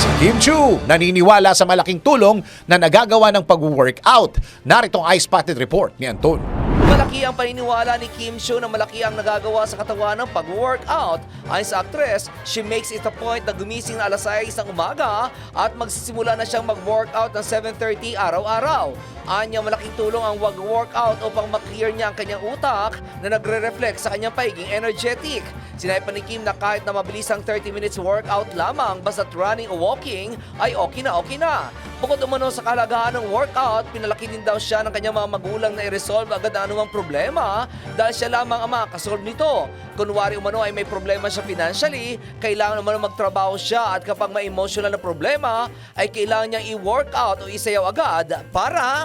Si Kim Chu naniniwala sa malaking tulong na nagagawa ng pag-workout. Narito ang eye-spotted report ni Anton. Malaki ang paniniwala ni Kim Chiu na malaki ang nagagawa sa katawan ng pag-workout. Ayon sa actress, she makes it a point na gumising na alas 6 ng umaga at magsisimula na siyang mag-workout ng 7.30 araw-araw. Anya malaking tulong ang wag-workout upang maklear niya ang kanyang utak na nagre-reflect sa kanyang pagiging energetic. Sinabi pa ni Kim na kahit na mabilis ang 30 minutes workout lamang basta't running o walking ay okay na okay na. Bukod umano sa kalagahan ng workout, pinalaki din daw siya ng kanyang mga magulang na i-resolve agad ang anumang problema dahil siya lamang ang makakasolve nito. Kunwari umano ay may problema siya financially, kailangan umano magtrabaho siya at kapag may emotional na problema, ay kailangan niyang i-workout o isayaw agad para